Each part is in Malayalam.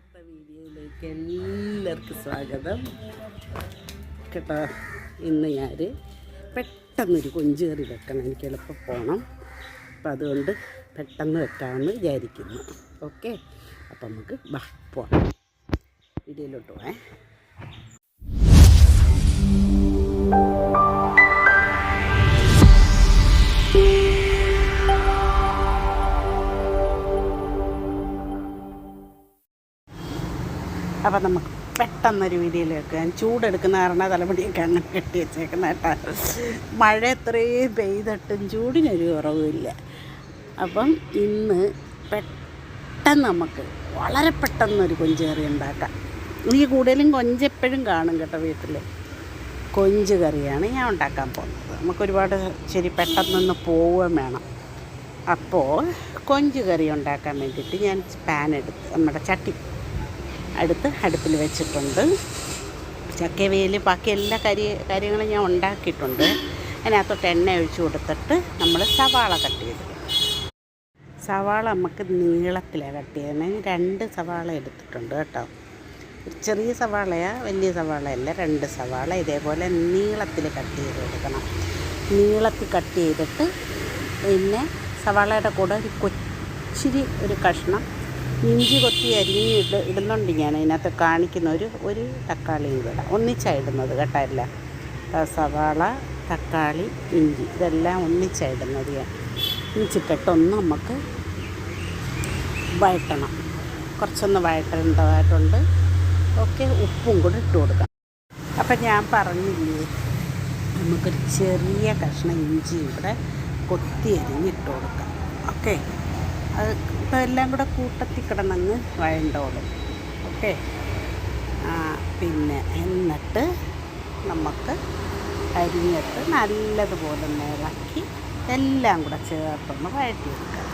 ഇന്നത്തെ വീഡിയോയിലേക്ക് എല്ലാവർക്കും സ്വാഗതം. കേട്ടോ ഇന്ന് ഞാൻ പെട്ടെന്നൊരു കൊഞ്ച് വെക്കണം. എനിക്ക് എളുപ്പം പോകണം അപ്പം അതുകൊണ്ട് പെട്ടെന്ന് വെക്കാമെന്ന് വിചാരിക്കുന്നു. ഓക്കെ? അപ്പം നമുക്ക് ബാ പോകാം വീഡിയോയിലോട്ട് പോകാം അപ്പം നമുക്ക് പെട്ടെന്നൊരു വീതിയിൽ ഞാൻ ചൂടെടുക്കുന്ന കാരണം തലമുടിയൊക്കെ അങ്ങനെ കെട്ടി വെച്ചേക്കുന്ന കേട്ടോ. മഴ എത്രയും പെയ്തിട്ടും ചൂടിനൊരു കുറവുമില്ല. അപ്പം ഇന്ന് പെട്ടെന്ന് നമുക്ക് വളരെ പെട്ടെന്നൊരു കൊഞ്ച് കറി ഉണ്ടാക്കാം. എനിക്ക് കൂടുതലും കൊഞ്ച് എപ്പോഴും കാണും കേട്ടോ വീട്ടിൽ. കൊഞ്ച് കറിയാണ് ഞാൻ ഉണ്ടാക്കാൻ പോകുന്നത്. നമുക്കൊരുപാട് ശരി പെട്ടെന്നൊന്ന് പോവുകയും വേണം. അപ്പോൾ കൊഞ്ച് കറി ഉണ്ടാക്കാൻ വേണ്ടിയിട്ട് ഞാൻ പാൻ എടുത്ത് നമ്മുടെ ചട്ടി അടുത്ത് അടുപ്പിൽ വെച്ചിട്ടുണ്ട്. ചക്കവേൽ ബാക്കി എല്ലാ കരി കാര്യങ്ങളും ഞാൻ ഉണ്ടാക്കിയിട്ടുണ്ട്. അതിനകത്തോട്ട് എണ്ണ ഒഴിച്ച് കൊടുത്തിട്ട് നമ്മൾ സവാള കട്ട് ചെയ്ത്. സവാള നമുക്ക് നീളത്തിലാണ് കട്ട് ചെയ്യുന്നത് രണ്ട് സവാള എടുത്തിട്ടുണ്ട് കേട്ടോ. ചെറിയ സവാളയാ വലിയ സവാളയല്ല. രണ്ട് സവാള ഇതേപോലെ നീളത്തിൽ കട്ട് ചെയ്ത് കൊടുക്കണം. നീളത്തിൽ കട്ട് ചെയ്തിട്ട് പിന്നെ സവാളയുടെ കൂടെ ഒരു കൊച്ചിരി ഒരു കഷ്ണം ഇഞ്ചി കൊത്തി അരിഞ്ഞ് ഇട ഇടുന്നുണ്ട് ഞാൻ. അതിനകത്ത് കാണിക്കുന്ന ഒരു ഒരു തക്കാളി കൂടെ ഒന്നിച്ചാണ് ഇടുന്നത് കേട്ടോ എല്ലാം. സവാള തക്കാളി ഇഞ്ചി. ഇതെല്ലാം ഒന്നിച്ചാണ് ഇടുന്നത് ഞാൻ. ഒന്നിച്ചിട്ടിട്ടൊന്ന് നമുക്ക് വഴറ്റണം. കുറച്ചൊന്ന് വഴട്ടേണ്ടതായിട്ടുണ്ട് ഒക്കെ ഉപ്പും കൂടെ ഇട്ട് കൊടുക്കാം. അപ്പം ഞാൻ പറഞ്ഞില്ലേ നമുക്കൊരു ചെറിയ കഷ്ണം ഇഞ്ചി ഇവിടെ കൊത്തി അരിഞ്ഞിട്ട് കൊടുക്കാം. ഓക്കെ? അത് എല്ലാം കൂടെ കൂട്ടത്തിൽ കിടന്നങ്ങ് വഴണ്ടോളും. ഓക്കെ? പിന്നെ എന്നിട്ട് നമുക്ക് അരിഞ്ഞിട്ട് നല്ലതുപോലെ നിറക്കി എല്ലാം കൂടെ ചേർത്തൊന്ന് വഴറ്റിയെടുക്കാം.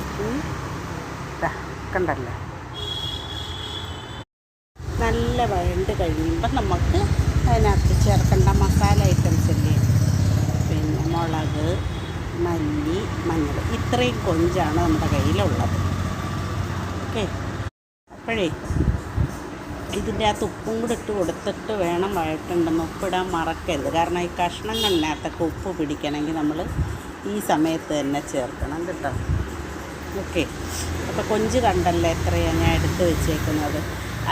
ദാ, കണ്ടല്ലോ? നല്ല വഴണ്ട് കഴിയുമ്പോൾ നമുക്ക് അതിനകത്ത് ചേർക്കേണ്ട മസാല ഐറ്റംസ് ഇല്ലേ? പിന്നെ മുളക് മല്ലി മഞ്ഞൾ. ഇത്രയും കൊഞ്ചാണ് നമ്മുടെ കയ്യിലുള്ളത്. ഓക്കെ. അപ്പോഴേ ഇതിന്റെ അകത്ത് ഉപ്പും കൂടെ ഇട്ട് കൊടുത്തിട്ട് വേണം വഴട്ടുണ്ടെന്ന് ഉപ്പിടാൻ മറക്കരുത്. കാരണം ഈ കഷ്ണങ്ങളിനകത്തൊക്കെ ഉപ്പ് പിടിക്കണമെങ്കിൽ നമ്മൾ ഈ സമയത്ത് തന്നെ ചേർക്കണം കേട്ടോ. ഓക്കെ. അപ്പോൾ കൊഞ്ച് കണ്ടല്ലോ എത്രയാണ് ഞാൻ എടുത്ത് വെച്ചേക്കുന്നത്.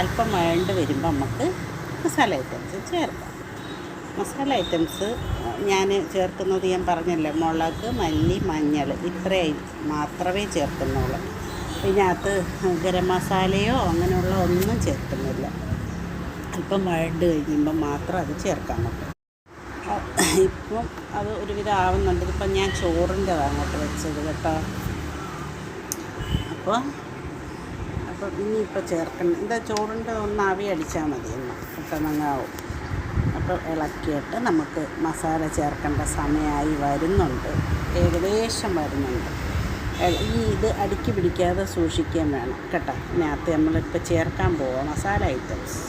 അല്പം വഴണ്ട് വരുമ്പോൾ നമുക്ക് മസാല ഐറ്റംസ് ചേർക്കാം. മസാല ഐറ്റംസ് ഞാൻ ചേർക്കുന്നത് ഞാൻ പറഞ്ഞല്ലോ മുളക് മല്ലി മഞ്ഞൾ. ഇത്രയും മാത്രമേ ചേർക്കുന്നുള്ളൂ. ഇതിനകത്ത് ഗരം മസാലയോ അങ്ങനെയുള്ള ഒന്നും ചേർക്കുന്നില്ല. അല്പം വഴണ്ട് കഴിയുമ്പോൾ മാത്രം അത് ചേർക്കാൻ പറ്റും. ഇപ്പം അത് ഒരുവിധം ആവുന്നുണ്ട്. ഇതിപ്പം ഞാൻ ചോറിന്റെതാണ് അങ്ങോട്ട് വെച്ചത് കേട്ടോ. അപ്പോൾ അപ്പം ഇനിയിപ്പോൾ ചേർക്കണം. എന്താ ചോറിന്റെ ഒന്ന് ആവി അടിച്ചാൽ മതി എന്ന് പെട്ടെന്നങ്ങാവും അപ്പോൾ ഇളക്കിയിട്ട് നമുക്ക് മസാല ചേർക്കേണ്ട സമയമായി വരുന്നുണ്ട്. ഏകദേശം വരുന്നുണ്ട്. ഈ ഇത് അടുക്കി പിടിക്കാതെ സൂക്ഷിക്കാൻ വേണം കേട്ടോ. ഇതിനകത്ത് നമ്മളിപ്പോൾ ചേർക്കാൻ പോവാം മസാല ഐറ്റംസ്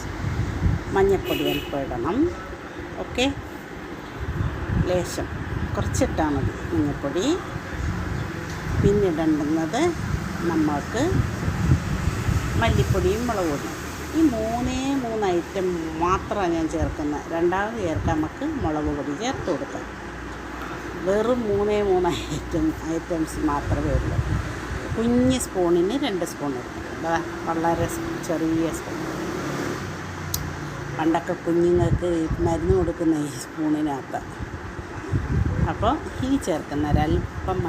മഞ്ഞൾപ്പൊടി അല്പം ഓക്കെ? ലേശം. കുറച്ചിട്ടാൽ മതി മഞ്ഞൾപ്പൊടി പിന്നിടേണ്ടുന്നത് നമുക്ക് മല്ലിപ്പൊടിയും മുളക് പൊടിയും ഈ മൂന്നേ മൂന്ന് ഐറ്റം മാത്രമാണ് ഞാൻ ചേർക്കുന്നത്. രണ്ടാമത് ചേർക്കാൻ നമുക്ക് മുളക് പൊടി ചേർത്ത് കൊടുക്കാം. വെറും മൂന്നേ മൂന്ന് ഐറ്റം ഐറ്റംസ് മാത്രമേ ഉള്ളൂ. കുഞ്ഞ് സ്പൂണിന് രണ്ട് സ്പൂൺ എടുക്കും. വളരെ ചെറിയ സ്പൂൺ. പണ്ടൊക്കെ കുഞ്ഞുങ്ങൾക്ക് മരുന്ന് കൊടുക്കുന്ന ഈ സ്പൂണിനകത്ത്. അപ്പോൾ ഈ ചേർക്കുന്ന ഒരല്പം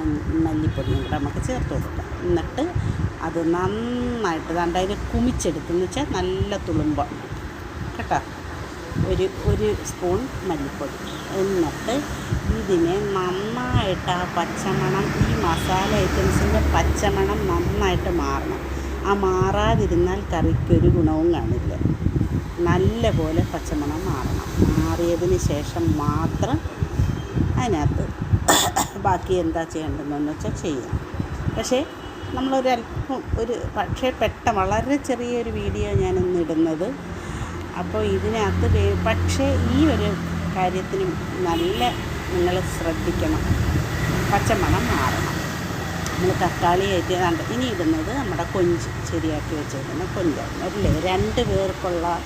മല്ലിപ്പൊടിയും കൂടെ നമുക്ക് ചേർത്ത് കൊടുക്കാം. എന്നിട്ട് അത് നന്നായിട്ട് ദാണ്ട് അതിനെ കുമിച്ചെടുത്തെന്ന് വെച്ചാൽ നല്ല തുളുമ്പ. കേട്ടോ? ഒരു ഒരു സ്പൂൺ മല്ലിപ്പൊടി. എന്നിട്ട് ഇതിനെ നന്നായിട്ട് ആ പച്ചമണം ഈ മസാല ഐറ്റംസിന്റെ പച്ചമണം നന്നായിട്ട് മാറണം. ആ മാറാതിരുന്നാൽ കറിക്കൊരു ഗുണവും കാണില്ല. നല്ല പോലെ പച്ചമണം മാറണം. മാറിയതിന് ശേഷം മാത്രം അതിനകത്ത് ബാക്കി എന്താ ചെയ്യേണ്ടതെന്ന് വെച്ചാൽ ചെയ്യാം. പക്ഷേ നമ്മളൊരല്പം ഒരു പക്ഷേ പെട്ട വളരെ ചെറിയൊരു വീഡിയോ ഞാനിന്ന് ഇടുന്നത്. അപ്പോൾ ഇതിനകത്ത് പക്ഷേ ഈ ഒരു കാര്യത്തിന് നല്ല നിങ്ങൾ ശ്രദ്ധിക്കണം. പച്ചമണം മാറണം. നമ്മൾ തക്കാളി കയറ്റിയതാണ്ട് ഇനി ഇടുന്നത് നമ്മുടെ കൊഞ്ച് ശരിയാക്കി വെച്ചേക്കുന്ന കൊഞ്ചാണ്. അല്ലേ? രണ്ട് പേർക്കുള്ള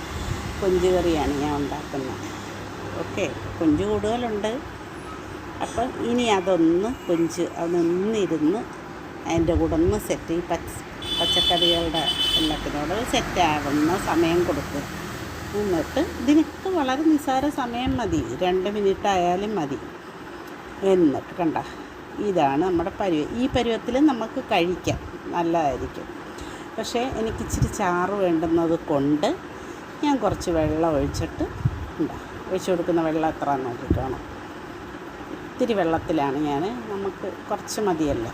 കൊഞ്ച് കറിയാണ് ഞാൻ ഉണ്ടാക്കുന്നത്. ഓക്കെ കൊഞ്ച് കൂടുതലുണ്ട്. അപ്പം ഇനി അതൊന്ന് കൊഞ്ച് അതൊന്നിരുന്ന് അതിന്റെ കൂടെ ഒന്ന് സെറ്റ് ഈ പച്ച പച്ചക്കറികളുടെ എല്ലാത്തിനോട് സെറ്റാകുന്ന സമയം കൊടുക്കും. എന്നിട്ട് ഇതിനൊക്കെ വളരെ നിസ്സാര സമയം മതി. രണ്ട് മിനിറ്റ് ആയാലും മതി. എന്നിട്ട് കണ്ട ഇതാണ് നമ്മുടെ പരുവം ഈ പരുവത്തിൽ നമുക്ക് കഴിക്കാം. നല്ലതായിരിക്കും. പക്ഷേ എനിക്ക് ഇച്ചിരി ചാറ് വേണ്ടുന്നത് കൊണ്ട് ഞാൻ കുറച്ച് വെള്ളം ഒഴിച്ചിട്ട് ഉണ്ടാ ഒഴിച്ചു കൊടുക്കുന്ന വെള്ളം എത്ര നോക്കിക്കോണം. ഇത്തിരി വെള്ളത്തിലാണ് ഞാൻ നമുക്ക് കുറച്ച് മതിയല്ലോ.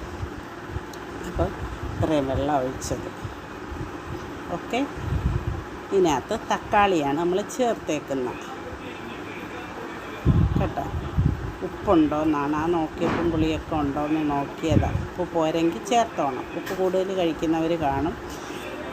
അപ്പോൾ ഇത്രയും വെള്ളം ഒഴിച്ചത്. ഓക്കെ? ഇതിനകത്ത് തക്കാളിയാണ് നമ്മൾ ചേർത്തേക്കുന്നത്. കേട്ടോ? ഉപ്പുണ്ടോ എന്നാണ് ആ നോക്കിയപ്പം പുളിയൊക്കെ ഉണ്ടോ എന്ന് നോക്കിയതാണ് ഉപ്പ് പോരെങ്കിൽ ചേർത്തോണം. ഉപ്പ് കൂടുതൽ കഴിക്കുന്നവർ കാണും.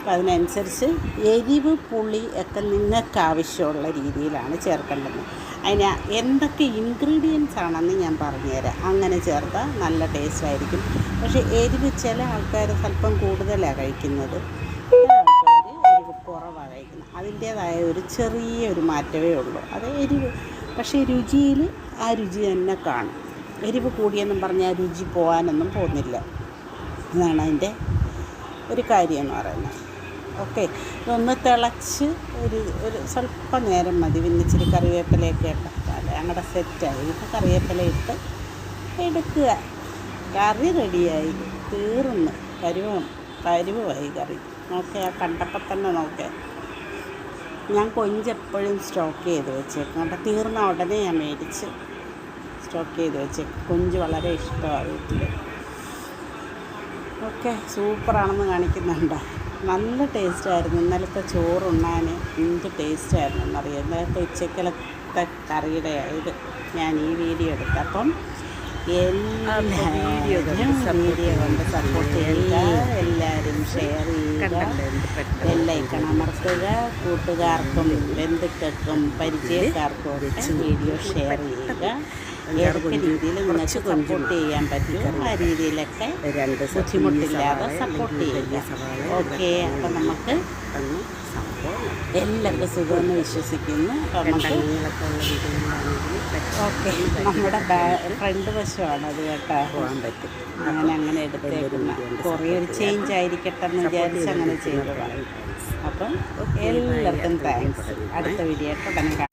അപ്പം അതിനനുസരിച്ച് എരിവ് പുളി ഒക്കെ നിങ്ങൾക്ക് ആവശ്യമുള്ള രീതിയിലാണ് ചേർക്കേണ്ടത്. അതിന് എന്തൊക്കെ ഇൻഗ്രീഡിയൻസ് ആണെന്ന് ഞാൻ പറഞ്ഞുതരാം. അങ്ങനെ ചേർത്താൽ നല്ല ടേസ്റ്റ് ആയിരിക്കും. പക്ഷേ എരിവ് ചില ആൾക്കാർ സ്വല്പം കൂടുതലാണ് കഴിക്കുന്നത്. എരിവ് കുറവാണ് കഴിക്കുന്നത്. അതിന്റേതായ ഒരു ചെറിയ ഒരു മാറ്റമേ ഉള്ളൂ. അത് എരിവ്. പക്ഷേ രുചിയിൽ ആ രുചി തന്നെ കാണും. എരിവ് കൂടിയെന്നും പറഞ്ഞാൽ രുചി പോകാനൊന്നും പോകുന്നില്ല. ഇതാണ് അതിന്റെ ഒരു കാര്യം എന്ന് പറയുന്നത്. ഓക്കെ. ഇതൊന്ന് തിളച്ച് ഒരു ഒരു സ്വല്പം നേരം മതി. പിന്നെ ഇച്ചിരി കറിവേപ്പിലയൊക്കെ ഇട്ടാൽ ഞങ്ങളുടെ സെറ്റായി. ഇപ്പം കറിവേപ്പില ഇട്ട് എടുക്കുക. കറി റെഡിയായി. തീർന്ന്. പരുവം പരുവമായി കറി. നോക്കെ ആ കണ്ടപ്പോൾ തന്നെ നോക്കേ. ഞാൻ കൊഞ്ചെപ്പോഴും സ്റ്റോക്ക് ചെയ്ത് വെച്ചേക്കും. കേട്ടോ തീർന്ന ഉടനെ ഞാൻ മേടിച്ച് സ്റ്റോക്ക് ചെയ്ത് വെച്ചേക്കും. കൊഞ്ച് വളരെ ഇഷ്ടമാണ് വീട്ടിൽ ഓക്കെ സൂപ്പറാണെന്ന് കാണിക്കുന്നുണ്ട്? നല്ല ടേസ്റ്റായിരുന്നു ഇന്നലത്തെ ചോറുണ്ണാൻ എന്ത് ടേസ്റ്റായിരുന്നു എന്നറിയാം ഇന്നലത്തെ ഉച്ചക്കലത്തെ കറിയുടെ ഇത് ഞാൻ ഈ വീഡിയോ എടുത്തു. അപ്പം എല്ലാവരും വീഡിയോ കൊണ്ട് സപ്പോർട്ട് ചെയ്യുക എല്ലാവരും ഷെയർ ചെയ്യുക. എല്ലാം അമർത്തുക. കൂട്ടുകാർക്കും ബന്ധുക്കൾക്കും പരിചയക്കാർക്കും വീഡിയോ ഷെയർ ചെയ്യുക. ഏതൊക്കെ രീതിയിൽ നിങ്ങൾക്ക് സപ്പോർട്ട് ചെയ്യാൻ പറ്റും? ആ രീതിയിലൊക്കെ രണ്ട് ബുദ്ധിമുട്ടില്ലാതെ സപ്പോർട്ട് ചെയ്യുക. ഓക്കെ അപ്പം നമുക്ക് എല്ലാവർക്കും സുഖമെന്ന് വിശ്വസിക്കുന്നു. ഓക്കെ നമ്മുടെ ഫ്രണ്ട് വശമാണ് അത് കേട്ടോ. പോകാൻ പറ്റും. അങ്ങനെ അങ്ങനെ എടുത്തേക്കുന്ന കുറേ ഒരു ചേഞ്ച് ആയിരിക്കട്ടെ എന്ന് വിചാരിച്ച് അങ്ങനെ ചെയ്തതാണ്. അപ്പം എല്ലാവർക്കും താങ്ക്സ് അടുത്ത വീഡിയോ കാണാം.